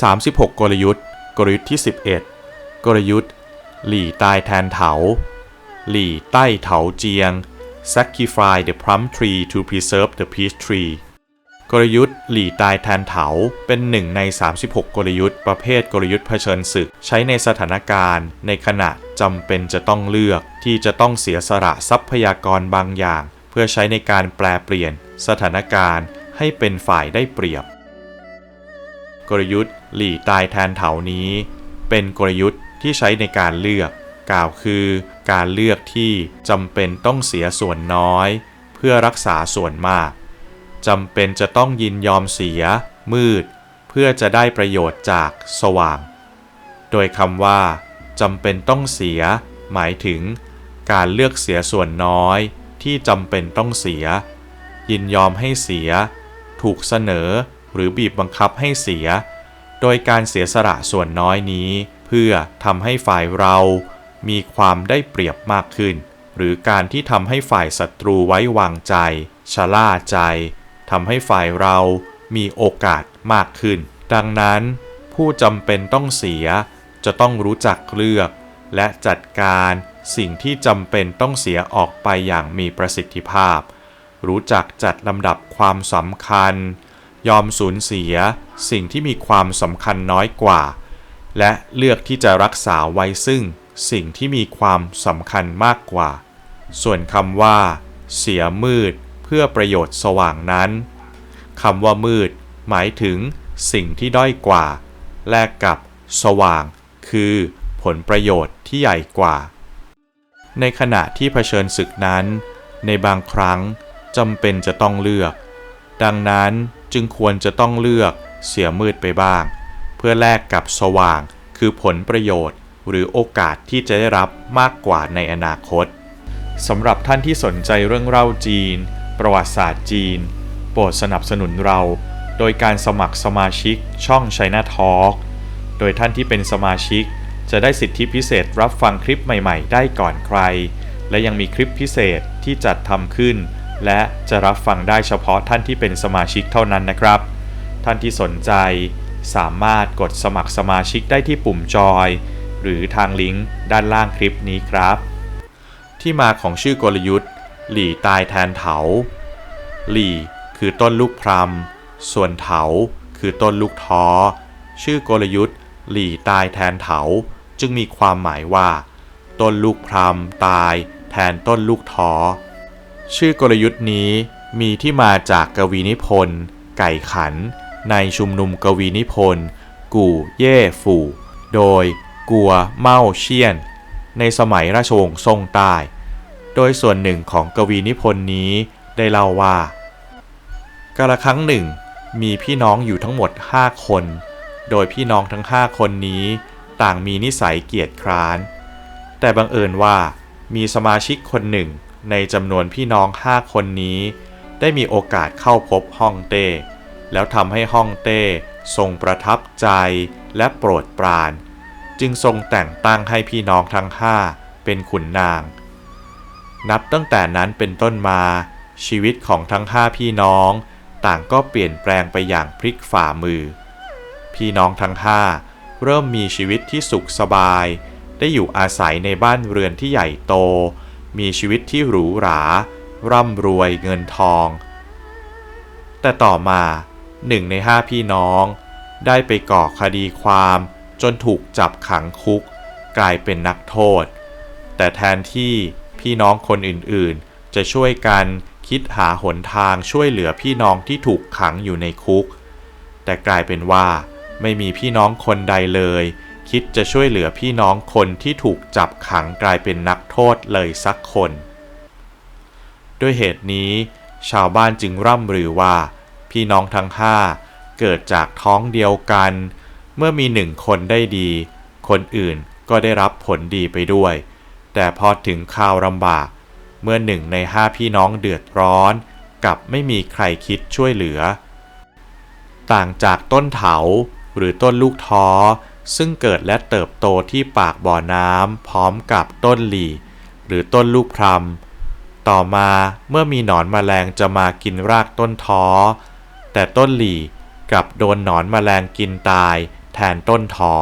36 กลยุทธ์ กลยุทธ์ที่ 11 กลยุทธ์ หลี่ตายแทนเถา หลี่ใต้เถาเจียง sacrifice the plum tree to preserve the peach tree กลยุทธ์หลี่ตายแทนเถาเป็นหนึ่งใน 36 กลยุทธ์ประเภทกลยุทธ์เผชิญศึก ใช้ในสถานการณ์ ในขณะจำเป็นจะต้องเลือก ที่จะต้องเสียสละทรัพยากรบางอย่าง เพื่อใช้ในการแปลเปลี่ยน สถานการณ์ให้เป็นฝ่ายได้เปรียบ กลยุทธ์ หลี่ตายแทนเถานี้ เป็นกลยุทธ์ที่ใช้ในการเลือก กล่าวคือการเลือกที่จำเป็นต้องเสียส่วนน้อย เพื่อรักษาส่วนมากจำเป็นจะต้องยินยอมเสีย มืด เพื่อจะได้ประโยชน์จากสว่าง โดยคำว่าจำเป็นต้องเสีย หมายถึง การเลือกเสียส่วนน้อย ที่จำเป็นต้องเสีย ยินยอมให้เสีย ถูกเสนอหรือบีบบังคับให้เสีย โดยการเสียสละส่วนน้อยนี้ เพื่อทำให้ฝ่ายเรามีความได้เปรียบมากขึ้น หรือการที่ทำให้ฝ่ายศัตรูไว้วางใจ ชะล่าใจทำให้ฝ่ายเรามีโอกาสมากขึ้น ดังนั้น ผู้จำเป็นต้องเสียจะต้องรู้จักเลือก และจัดการสิ่งที่จำเป็นต้องเสียออกไปอย่างมีประสิทธิภาพ รู้จักจัดลำดับความสำคัญ ยอมสูญเสียสิ่งที่มีความสำคัญน้อยกว่า และเลือกที่จะรักษาไว้ซึ่งสิ่งที่มีความสำคัญมากกว่า ส่วนคำว่า เสียมืดเพื่อประโยชน์สว่างนั้นคำว่ามืด หมายถึงสิ่งที่ด้อยกว่า แลกกับสว่าง คือผลประโยชน์ที่ใหญ่กว่า ในขณะที่เผชิญศึกนั้น ในบางครั้งจำเป็นจะต้องเลือก ดังนั้น จึงควรจะต้องเลือกเสียมืดไปบ้าง เพื่อแลกกับสว่างคือผลประโยชน์ หรือโอกาสที่จะได้รับมากกว่าในอนาคตสำหรับท่านที่สนใจเรื่องเล่าจีน ประวัติศาสตร์จีน โปรดสนับสนุนเรา โดยการสมัครสมาชิกช่อง China Talk โดยท่านที่เป็นสมาชิก จะได้สิทธิพิเศษรับฟังคลิปใหม่ ๆ ได้ก่อนใคร และยังมีคลิปพิเศษที่จัดทำขึ้น และจะรับฟังได้เฉพาะท่านที่เป็นสมาชิกเท่านั้นนะครับ ท่านที่สนใจสามารถกดสมัครสมาชิกได้ที่ปุ่มจอย หรือทางลิงก์ด้านล่างคลิปนี้ครับ ที่มาของชื่อกลยุทธ์ หลี่ตายแทนเถา หลี่ คือต้นลูกพรำส่วนเถา คือต้นลูกท้อ ชื่อกลยุทธ์ หลี่ตายแทนเถา จึงมีความหมายว่า ต้นลูกพรำตาย แทนต้นลูกท้อ ชื่อกลยุทธ์นี้มีที่มาจากกวีนิพนธ์ ไก่ขัน ในชุมนุมกวีนิพนธ์ กู่เย่ฝู่ โดยกัวเม่าเชียน ในสมัยราชวงศ์ซ่งใต้ โดยส่วนหนึ่งของกวีนิพนธ์นี้ได้เล่าว่ากาละครั้งหนึ่ง มีพี่น้องอยู่ทั้งหมด 5 คน โดยพี่น้องทั้ง 5 คนนี้ ต่างมีนิสัยเกียจคร้าน แต่บังเอิญว่ามีสมาชิกคนหนึ่ง ในจำนวนพี่น้อง5คนนี้ ได้มีโอกาสเข้าพบฮ่องเต้ แล้วทำให้ฮ่องเต้ทรงประทับใจและโปรดปราน จึงทรงแต่งตั้งให้พี่น้องทั้งห้าเป็นขุนนาง นับตั้งแต่นั้นเป็นต้นมา ชีวิตของทั้งห้าพี่น้อง ต่างก็เปลี่ยนแปลงไปอย่างพลิกฝ่ามือ พี่น้องทั้งห้าเริ่มมีชีวิตที่สุขสบาย ได้อยู่อาศัยในบ้านเรือนที่ใหญ่โต มีชีวิตที่หรูหรา ร่ำรวยเงินทอง แต่ต่อมาหนึ่งในห้าพี่น้อง ได้ไปก่อคดีความจนถูกจับขังคุก กลายเป็นนักโทษ แต่แทนที่พี่น้องคนอื่นๆ จะช่วยกันคิดหาหนทางช่วยเหลือพี่น้องที่ถูกขังอยู่ในคุก แต่กลายเป็นว่าไม่มีพี่น้องคนใดเลย คิดจะช่วยเหลือพี่น้องคนที่ถูกจับขังกลายเป็นนักโทษเลยสักคน ด้วยเหตุนี้ ชาวบ้านจึงร่ำลือว่า พี่น้องทั้งห้าเกิดจากท้องเดียวกัน เมื่อมีหนึ่งคนได้ดี คนอื่นก็ได้รับผลดีไปด้วย แต่พอถึงข่าวลำบาก เมื่อหนึ่งในห้าพี่น้องเดือดร้อน กับไม่มีใครคิดช่วยเหลือ ต่างจากต้นเถาหรือต้นลูกท้อ ซึ่งเกิดและเติบโตที่ปากบ่อน้ำพร้อมกับต้นหลีหรือต้นลูกพรำต่อมาเมื่อมีหนอนแมลงจะมากินรากต้นท้อ แต่ต้นหลีกลับโดนหนอนแมลงกินตาย แทนต้นท้อ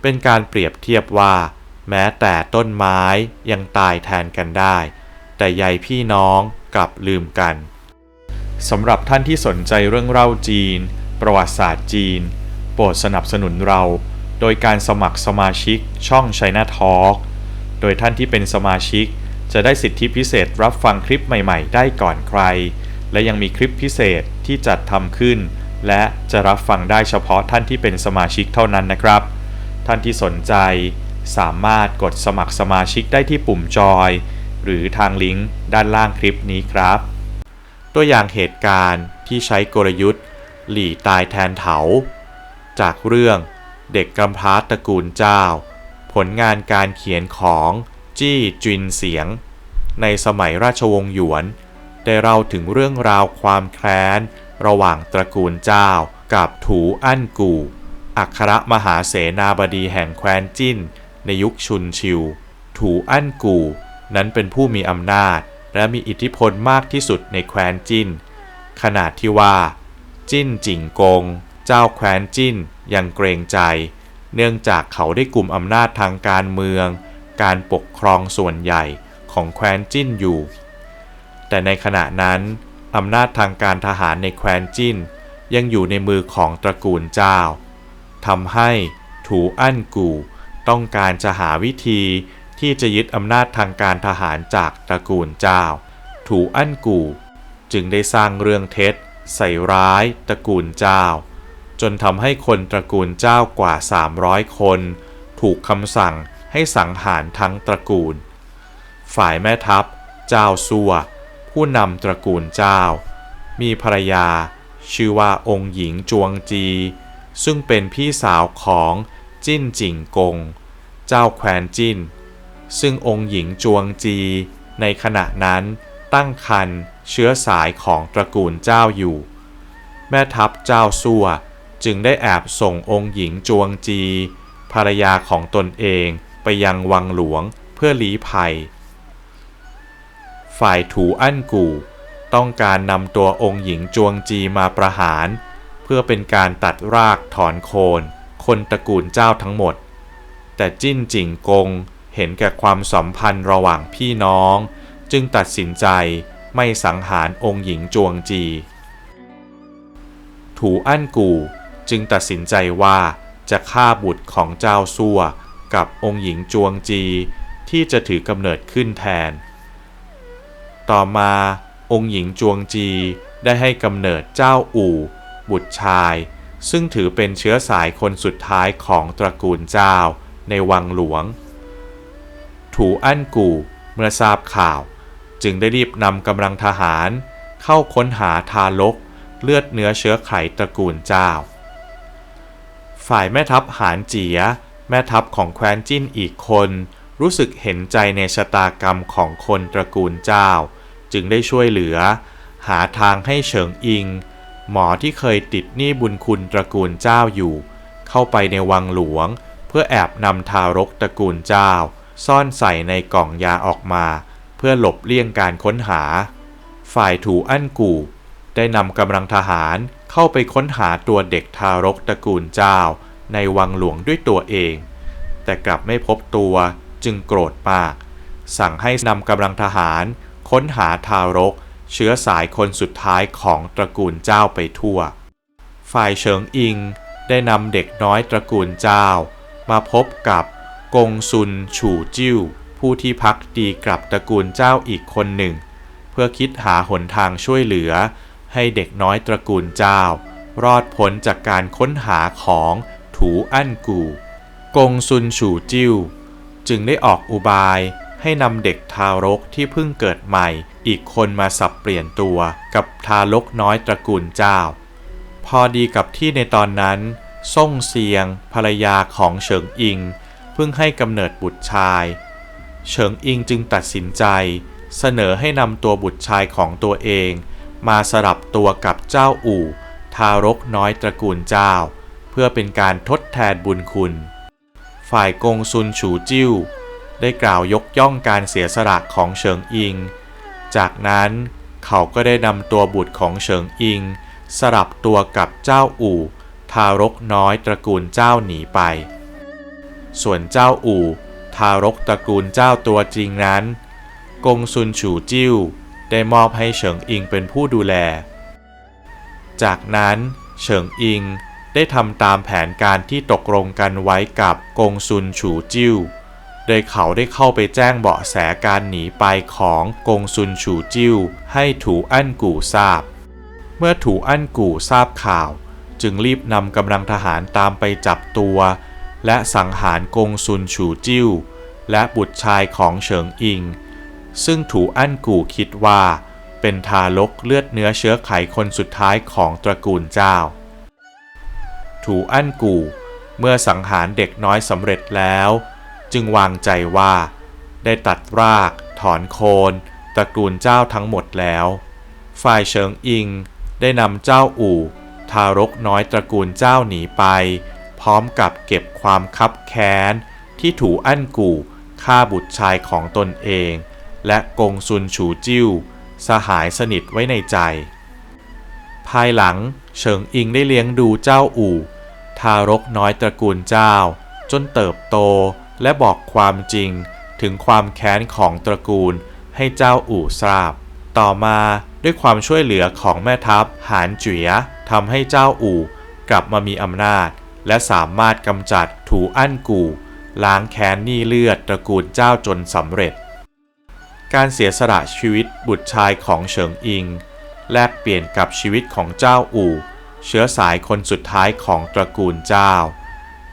เป็นการเปรียบเทียบว่า แม้แต่ต้นไม้ยังตายแทนกันได้ แต่ใยพี่น้องกลับลืมกันสำหรับท่านที่สนใจเรื่องเล่าจีน ประวัติศาสตร์จีน โปรดสนับสนุนเรา โดยการสมัครสมาชิกช่อง China Talk โดยท่านที่เป็นสมาชิก จะได้สิทธิพิเศษรับฟังคลิปใหม่ๆ ได้ก่อนใคร และยังมีคลิปพิเศษที่จัดทำขึ้น และจะรับฟังได้เฉพาะท่านที่เป็นสมาชิกเท่านั้นนะครับ ท่านที่สนใจ สามารถกดสมัครสมาชิกได้ที่ปุ่มจอย หรือทางลิงก์ด้านล่างคลิปนี้ครับ ตัวอย่างเหตุการณ์ที่ใช้กลยุทธ์ หลี่ตายแทนเถา จากเรื่อง เด็กกำพร้าตระกูลเจ้า ผลงานการเขียนของจี้จินเสียง ในสมัยราชวงศ์หยวน ได้เล่าถึงเรื่องราวความแค้น ระหว่างตระกูลเจ้ากับถูอั้นกูอัครมหาเสนาบดีแห่งแคว้นจิ้น ในยุคชุนชิว ถูอั้นกูนั้นเป็นผู้มีอำนาจ และมีอิทธิพลมากที่สุดในแคว้นจิ้น ขนาดที่ว่า จิ้นจิงกง เจ้าแคว้นจิ้น ยังเกรงใจ เนื่องจากเขาได้กลุ่มอำนาจทางการเมือง การปกครองส่วนใหญ่ของแคว้นจิ้นอยู่ แต่ในขณะนั้นอำนาจทางการทหารในแคว้นจิ้น ยังอยู่ในมือของตระกูลเจ้าทำให้ถูอั้นกูต้องการจะหาวิธีที่จะยึดอำนาจทางการทหารจากตระกูลเจ้า ถูอั้นกูจึงได้สร้างเรื่องเท็จ ใส่ร้ายตระกูลเจ้า จนทำให้คนตระกูลเจ้ากว่า 300 คน ถูกคำสั่งให้สังหารทั้งตระกูล ฝ่ายแม่ทัพ เจ้าซัวผู้นำตระกูลเจ้า มีภรรยา ชื่อว่าองค์หญิงจวงจี ซึ่งเป็นพี่สาวของจิ้นจิงกง เจ้าแควนจิ้น ซึ่งองค์หญิงจวงจี ในขณะนั้นตั้งคันเชื้อสายของตระกูลเจ้าอยู่ แม่ทัพเจ้าซัว จึงได้แอบส่งองค์หญิงจวงจี ภรรยาของตนเองไปยังวังหลวงเพื่อลี้ภัย ฝ่ายถูอั้นกู่ ต้องการนำตัวองค์หญิงจวงจีมาประหาร เพื่อเป็นการตัดรากถอนโคน คนตระกูลเจ้าทั้งหมด แต่จิ้นจิงกงเห็นแก่ความสัมพันธ์ระหว่างพี่น้อง จึงตัดสินใจไม่สังหารองค์หญิงจวงจี ถูอั้นกู จึงตัดสินใจว่าจะฆ่าบุตรของเจ้าซัวกับองค์หญิงจวงจีที่จะถือกำเนิดขึ้นแทน ต่อมาองค์หญิงจวงจีได้ให้กำเนิดเจ้าอู่ บุตรชาย ซึ่งถือเป็นเชื้อสายคนสุดท้ายของตระกูลเจ้าในวังหลวง ถูอั้นกูเมื่อทราบข่าว จึงได้รีบนำกำลังทหาร เข้าค้นหาทารกเลือดเนื้อเชื้อไขตระกูลเจ้า ฝ่ายแม่ทัพหานเจีย แม่ทัพของแคว้นจิ้นอีกคน รู้สึกเห็นใจในชะตากรรมของคนตระกูลเจ้า จึงได้ช่วยเหลือ หาทางให้เฉิงอิง หมอที่เคยติดหนี้บุญคุณตระกูลเจ้าอยู่ เข้าไปในวังหลวง เพื่อแอบนำทารกตระกูลเจ้า ซ่อนใส่ในกล่องยาออกมา เพื่อหลบเลี่ยงการค้นหา ฝ่ายถูอั้นกู่ได้นำกำลังทหารเข้าไปค้นหาตัวเด็กทารกตระกูลเจ้า ในวังหลวงด้วยตัวเอง แต่กลับไม่พบตัวจึงโกรธมาก สั่งให้นำกำลังทหารค้นหาทารก เชื้อสายคนสุดท้ายของตระกูลเจ้าไปทั่ว ฝ่ายเฉิงอิงได้นำเด็กน้อยตระกูลเจ้า มาพบกับกงซุนฉู่จิ้ว ผู้ที่พักดีกับตระกูลเจ้าอีกคนหนึ่ง เพื่อคิดหาหนทางช่วยเหลือ ให้เด็กน้อยตระกูลเจ้า รอดพ้นจากการค้นหาของ ถูอั้นกูกงซุนฉูจิ้ว จึงได้ออกอุบายให้นำเด็กทารกที่เพิ่งเกิดใหม่ อีกคนมาสับเปลี่ยนตัวกับทารกน้อยตระกูลเจ้า พอดีกับที่ในตอนนั้นซ่งเซียง ภรรยาของเฉิงอิง เพิ่งให้กำเนิดบุตรชาย เฉิงอิงจึงตัดสินใจ เสนอให้นำตัวบุตรชายของตัวเอง มาสลับตัวกับเจ้าอู่ ทารกน้อยตระกูลเจ้า เพื่อเป็นการทดแทนบุญคุณ ฝ่ายกงซุนฉูจิ้ว ได้กล่าวยกย่องการเสียสละของเฉิงอิง จากนั้นเขาก็ได้นำตัวบุตรของเฉิงอิง สลับตัวกับเจ้าอู่ ทารกน้อยตระกูลเจ้าหนีไป ส่วนเจ้าอู่ ทารกตระกูลเจ้าตัวจริงนั้น กงซุนฉูจิ้วได้มอบให้เฉิงอิงเป็นผู้ดูแล จากนั้นเฉิงอิง ได้ทำตามแผนการที่ตกลงกันไว้กับกงซุนฉูจิ้ว โดยเขาได้เข้าไปแจ้งเบาะแสการหนีไปของกงซุนฉูจิ้ว ให้ถูอั้นกู่ทราบ เมื่อถูอั้นกู่ทราบข่าว จึงรีบนำกำลังทหารตามไปจับตัว และสังหารกงซุนฉูจิ้ว และบุตรชายของเฉิงอิง ซึ่งถูอั้นกู่คิดว่า เป็นทารกเลือดเนื้อเชื้อไขคนสุดท้ายของตระกูลเจ้า ถูอั้นกู่ เมื่อสังหารเด็กน้อยสำเร็จแล้ว จึงวางใจว่า ได้ตัดราก ถอนโคนตระกูลเจ้าทั้งหมดแล้ว ฝ่ายเฉิงอิงได้นำเจ้าอู่ ทารกน้อยตระกูลเจ้าหนีไป พร้อมกับเก็บความคับแค้น ที่ถูอั้นกู่ฆ่าบุตรชายของตนเอง และกงซุนฉูจิ้ว สหายสนิทไว้ในใจ ภายหลังเฉิงอิงได้เลี้ยงดูเจ้าอู่ ทารกน้อยตระกูลเจ้า จนเติบโตและบอกความจริงถึงความแค้นของตระกูลให้เจ้าอู่ทราบ ต่อมาด้วยความช่วยเหลือของแม่ทัพหานจุ๋ยทำให้เจ้าอู่กลับมามีอำนาจ และสามารถกำจัดถูอั้นกู่ ล้างแค้นหนี้เลือดตระกูลเจ้าจนสำเร็จ การเสียสละชีวิตบุตรชายของเฉิงอิง แลกเปลี่ยนกับชีวิตของเจ้าอู่ เชื้อสายคนสุดท้ายของตระกูลเจ้า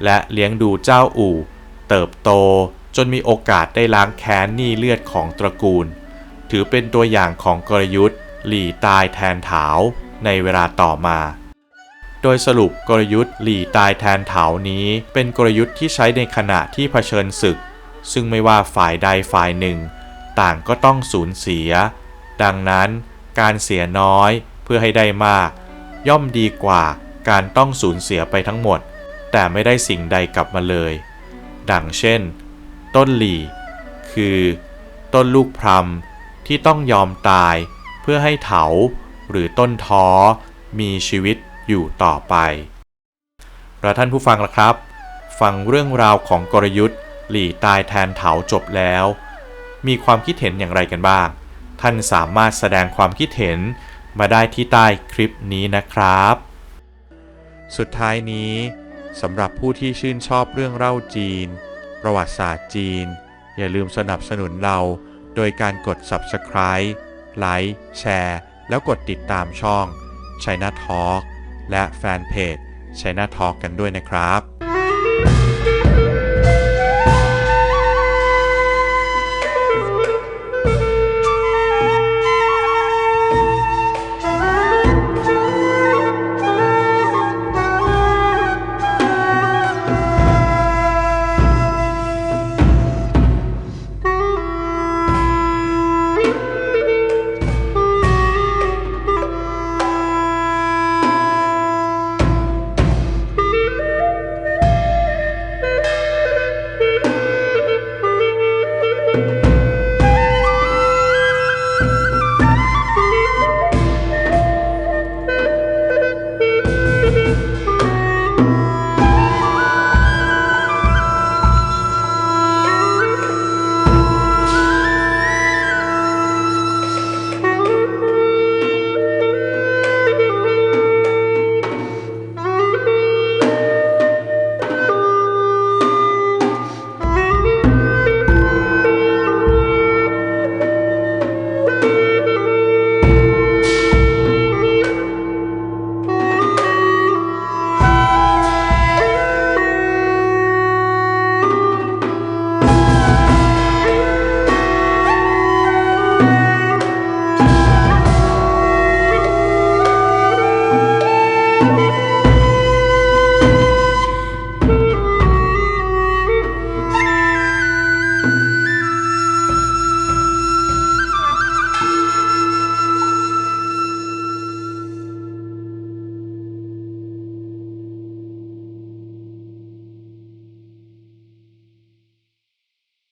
และเลี้ยงดูเจ้าอู่ เติบโตจนมีโอกาสได้ล้างแค้นหนี้เลือดของตระกูล ถือเป็นตัวอย่างของกลยุทธ์ หลี่ตายแทนเถาในเวลาต่อมา โดยสรุปกลยุทธ์หลี่ตายแทนเถานี้ เป็นกลยุทธ์ที่ใช้ในขณะที่เผชิญศึก ซึ่งไม่ว่าฝ่ายใดฝ่ายหนึ่ง ต่างก็ต้องสูญเสีย ดังนั้นการเสียน้อยเพื่อให้ได้มาก ย่อมดีกว่าการต้องสูญเสียไปทั้งหมด แต่ไม่ได้สิ่งใดกลับมาเลย ดังเช่น ต้นหลี่คือ ต้นลูกพรำที่ต้องยอมตายเพื่อให้เถาหรือต้นท้อมีชีวิตอยู่ต่อไปและท่านผู้ฟังล่ะครับ ฟังเรื่องราวของกลยุทธ์ หลี่ตายแทนเถาจบแล้ว มีความคิดเห็นอย่างไรกันบ้าง ท่านสามารถแสดงความคิดเห็น มาได้ที่ใต้คลิปนี้นะครับ สุดท้ายนี้สำหรับผู้ที่ชื่นชอบเรื่องเล่าจีน ประวัติศาสตร์จีน อย่าลืมสนับสนุนเรา โดยการกด subscribe ไลค์แชร์ แล้วกดติดตามช่อง China Talk และแฟนเพจ China Talk กันด้วยนะครับ